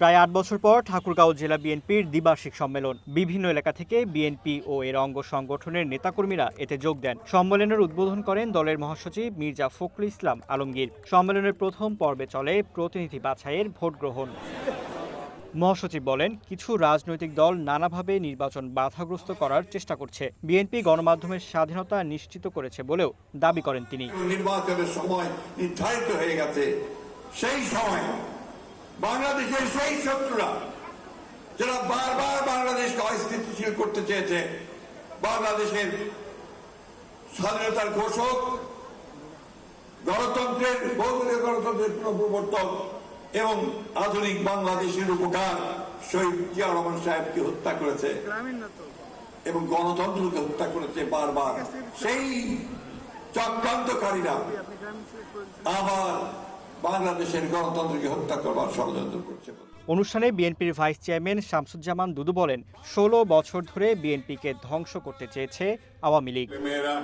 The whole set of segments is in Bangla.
প্রায় আট বছর পর ঠাকুরগাঁও জেলা বিএনপির দ্বিবার্ষিক সম্মেলন। বিভিন্ন এলাকা থেকে বিএনপি ও এর অঙ্গ সংগঠনের নেতাকর্মীরা এতে যোগ দেন। সম্মেলনের উদ্বোধন করেন দলের মহাসচিব মির্জা ফখরুল ইসলাম আলমগীর। সম্মেলনের প্রথম পর্বে চলে প্রতিনিধি বাছাইয়ের ভোট গ্রহণ। মহাসচিব বলেন, কিছু রাজনৈতিক দল নানাভাবে নির্বাচন বাধাগ্রস্ত করার চেষ্টা করছে। বিএনপি গণমাধ্যমের স্বাধীনতা নিশ্চিত করেছে বলেও দাবি করেন তিনি। নির্বাচনের সময় নির্ধারিত হয়ে গেছে। সেই সময় বাংলাদেশের সেই শত্রুরা যারা বারবার বাংলাদেশকে অস্থিতিশীল করতে চেয়েছে, বাংলাদেশের স্বাধীনতার ঘোষক, গণতন্ত্রের বহুদলীয় গণতন্ত্রের পুনঃপ্রবর্তক এবং আধুনিক বাংলাদেশের উপকার শহীদ জিয়া রহমান সাহেবকে হত্যা করেছে এবং গণতন্ত্রকে হত্যা করেছে বারবার। সেই চক্রান্তকারীরা আবার বাংলাদেশের গণতন্ত্রকে হত্যা করবার ষড়যন্ত্র করছে। অনুষ্ঠানে বিএনপির ভাইস চেয়ারম্যান শামসুজ্জামান দুদু বলেন ষোলো বছর ধরে বিএনপিকে ধ্বংস করতে চেয়েছে আওয়ামী লীগ। মেয়েরা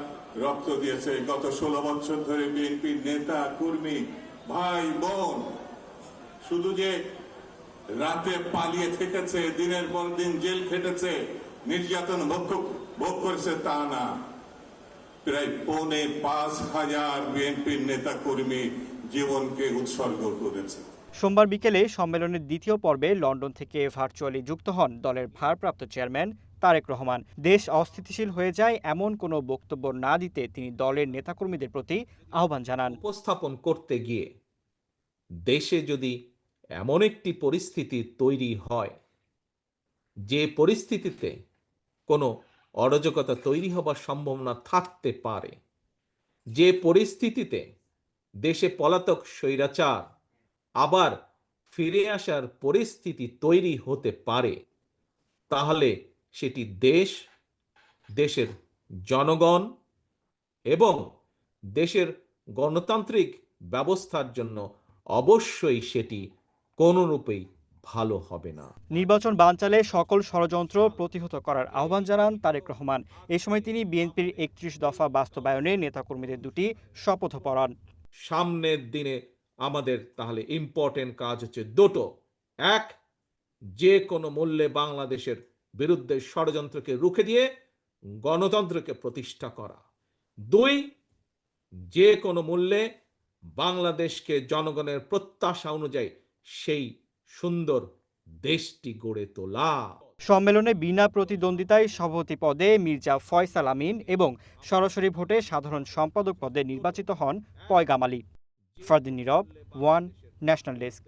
রক্ত দিয়েছে গত ষোলো বছর ধরে বিএনপির নেতা কর্মী ভাই বোন শুধু যে রাতে পালিয়ে থেকেছে দিনের পর দিন জেল খেটেছে নির্যাতন ভোগ ভোগ করেছে তা না। প্রায় পৌনে পাঁচ হাজার বিএনপির নেতা কর্মী জীবনকে উৎসর্গ করেছে। সোমবার বিকেলে সম্মেলনের দ্বিতীয় পর্বে লন্ডন থেকে ভার্চুয়ালি যুক্ত হন দলের ভারপ্রাপ্ত চেয়ারম্যান তারেক রহমান। দেশ অস্থিতিশীল হয়ে যায় এমন কোনো বক্তব্য না দিতে তিনি দলের নেতাকর্মীদের প্রতি আহ্বান জানান। উপস্থাপন করতে গিয়ে দেশে যদি এমন একটি পরিস্থিতি তৈরি হয় যে পরিস্থিতিতে কোনো অরাজকতা তৈরি হবার সম্ভাবনা থাকতে পারে যে পরিস্থিতিতে দেশে পলাতক স্বৈরাচার। আবার ফিরে আসার পরিস্থিতি তৈরি হতে পারে। তাহলে সেটি দেশ, দেশের জনগণ এবং দেশের গণতান্ত্রিক ব্যবস্থার জন্য অবশ্যই সেটি কোনোরূপেই ভালো হবে না। নির্বাচন বানচালে সকল ষড়যন্ত্র প্রতিহত করার আহ্বান জানান তারেক রহমান। এ সময় তিনি বিএনপির একত্রিশ দফা বাস্তবায়নে নেতাকর্মীদের দুটি শপথ পড়ান সামনের দিনে আমাদের তাহলে ইম্পর্টেন্ট কাজ হচ্ছে দুটো। এক, যে কোনো মূল্যে বাংলাদেশের বিরুদ্ধে ষড়যন্ত্রকে রুখে দিয়ে গণতন্ত্রকে প্রতিষ্ঠা করা। দুই, যে কোনো মূল্যে বাংলাদেশকে জনগণের প্রত্যাশা অনুযায়ী সেই সুন্দর দেশটি গড়ে তোলা। সম্মেলনে বিনা প্রতিদ্বন্দ্বিতায় সভাপতি পদে মির্জা ফয়সাল আমিন এবং সরাসরি ভোটে সাধারণ সম্পাদক পদে নির্বাচিত হন Paygam Ali. Fardin Nirob, one national desk.